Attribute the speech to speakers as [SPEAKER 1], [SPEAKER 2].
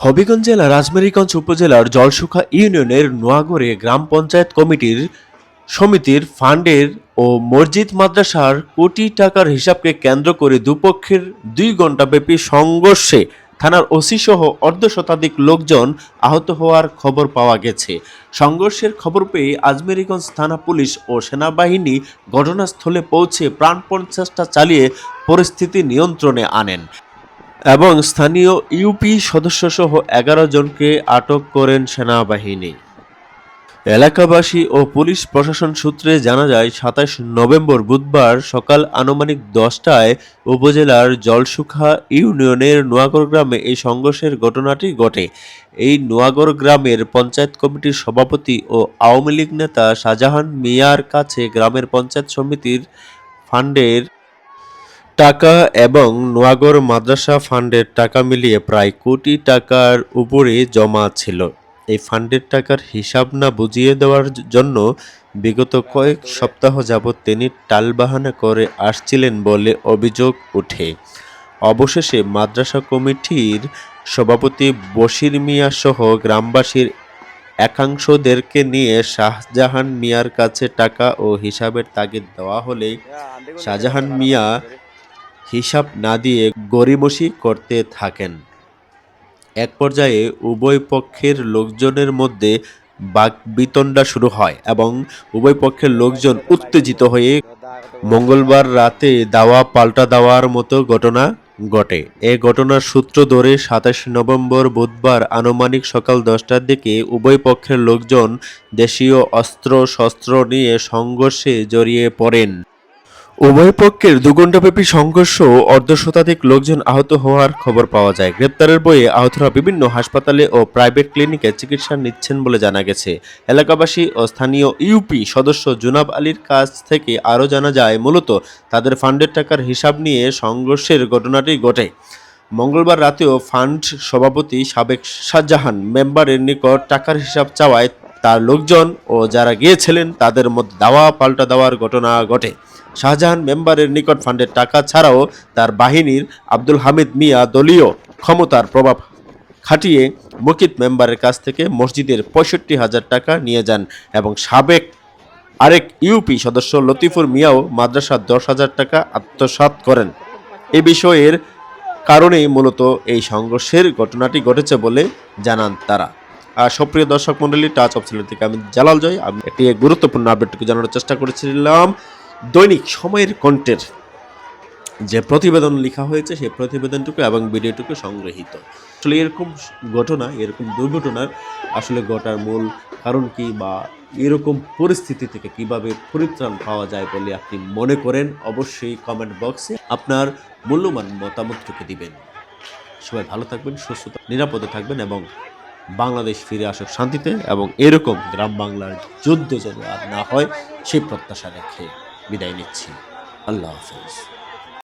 [SPEAKER 1] হবিগঞ্জ জেলা, রাজমেরিগঞ্জ উপজেলার জলসুখা ইউনিয়নের নোয়াগড়ে গ্রাম পঞ্চায়েত কমিটির সমিতির ফান্ডের ও মসজিদ মাদ্রাসার কোটি টাকার হিসাবকে কেন্দ্র করে দুপক্ষের দুই ঘণ্টাব্যাপী সংঘর্ষে থানার ওসি সহ অর্ধ শতাধিক লোকজন আহত হওয়ার খবর পাওয়া গেছে। সংঘর্ষের খবর পেয়ে আজমেরিগঞ্জ থানা পুলিশ ও সেনাবাহিনী ঘটনাস্থলে পৌঁছে প্রাণপণ চেষ্টা চালিয়ে পরিস্থিতি নিয়ন্ত্রণে আনেন। এবং স্থানীয় ইউপি সদস্যসহ এগারো জনকে আটক করেন সেনাবাহিনী। এলাকাবাসী ও পুলিশ প্রশাসন সূত্রে জানা যায়, সাতাশ নভেম্বর বুধবার সকাল আনুমানিক দশটায় উপজেলার জলসুখা ইউনিয়নের নোয়াগড় গ্রামে এই সংঘর্ষের ঘটনাটি ঘটে। এই নোয়াগড় গ্রামের পঞ্চায়েত কমিটির সভাপতি ও আওয়ামী লীগ নেতা শাহজাহান মিয়ার কাছে গ্রামের পঞ্চায়েত সমিতির ফান্ডের টাকা এবং নোয়াগড় মাদ্রাসা ফান্ডের টাকা মিলিয়ে প্রায় কোটি টাকার উপরে জমা ছিল। এই ফান্ডের টাকার হিসাব না বুঝিয়ে দেওয়ার জন্য বিগত কয়েক সপ্তাহ যাবৎ তিনি টালবাহানা করে আসছিলেন বলে অভিযোগ ওঠে। অবশেষে মাদ্রাসা কমিটির সভাপতি বশির মিয়া সহ গ্রামবাসীর একাংশদেরকে নিয়ে শাহজাহান মিয়ার কাছে টাকা ও হিসাবের তাগিদ দেওয়া হলে শাহজাহান মিয়া হিসাব না দিয়ে গড়িমসি করতে থাকেন। এক পর্যায়ে উভয় পক্ষের লোকজনের মধ্যে বাকবিতণ্ডা শুরু হয় এবং উভয় পক্ষের লোকজন উত্তেজিত হয়ে মঙ্গলবার রাতে দাওয়া পাল্টা দেওয়ার মতো ঘটনা ঘটে। এ ঘটনার সূত্র ধরে সাতাশ নভেম্বর বুধবার আনুমানিক সকাল দশটার দিকে উভয় পক্ষের লোকজন দেশীয় অস্ত্র শস্ত্র নিয়ে সংঘর্ষে জড়িয়ে পড়েন। উভয় পক্ষের দুঘণ্টাব্যাপী সংঘর্ষ ও অর্ধশতাধিক লোকজন আহত হওয়ার খবর পাওয়া যায়। গ্রেপ্তারের বইয়ে আহতরা বিভিন্ন হাসপাতালে ও প্রাইভেট ক্লিনিকে চিকিৎসা নিচ্ছেন বলে জানা গেছে। এলাকাবাসী ও স্থানীয় ইউপি সদস্য জুনাব আলীর কাছ থেকে আরও জানা যায়, মূলত তাদের ফান্ডের টাকার হিসাব নিয়ে সংঘর্ষের ঘটনাটি ঘটে। মঙ্গলবার রাতেও ফান্ড সভাপতি সাবেক শাহজাহান মেম্বারের নিকট টাকার হিসাব চাওয়ায় তার লোকজন ও যারা গিয়েছিলেন, তাদের মধ্যে দাওয়া পাল্টা দেওয়ার ঘটনা ঘটে। শাহজাহান মেম্বারের নিকট ফান্ডের টাকা ছাড়াও তার বাহিনীর আব্দুল হামিদ মিয়া দলীয় ক্ষমতার প্রভাব খাটিয়ে মুকিত মেম্বারের কাছ থেকে মসজিদের পঁয়ষট্টি হাজার টাকা নিয়ে যান এবং সাবেক আরেক ইউপি সদস্য লতিফুর মিয়াও মাদ্রাসার দশ হাজার টাকা আত্মসাৎ করেন। এ বিষয়ের কারণেই মূলত এই সংঘর্ষের ঘটনাটি ঘটেছে বলে জানান তারা। আর সুপ্রিয় দর্শক মন্ডলী টাচ অফ সিলেট থেকে আমি জালাল জয়। আমি একটি গুরুত্বপূর্ণ আপডেটটুকু জানানোর চেষ্টা করেছিলাম। দৈনিক সময়ের কণ্ঠের যে প্রতিবেদন লেখা হয়েছে, সেই প্রতিবেদনটুকু এবং ভিডিওটুকু সংগৃহীত। আসলে এরকম ঘটনা, এরকম দুর্ঘটনার আসলে ঘটার মূল কারণ কি বা এরকম পরিস্থিতি থেকে কীভাবে পরিত্রাণ পাওয়া যায় বলে আপনি মনে করেন, অবশ্যই কমেন্ট বক্সে আপনার মূল্যবান মতামতটুকু দিবেন। সবাই ভালো থাকবেন, সুস্থ নিরাপদে থাকবেন এবং বাংলাদেশ ফিরে আসুক শান্তিতে এবং এরকম গ্রাম বাংলার যুদ্ধ যেন আর না হয়, সেই প্রত্যাশা রেখে বিদায় নিচ্ছি। আল্লাহ হাফেজ।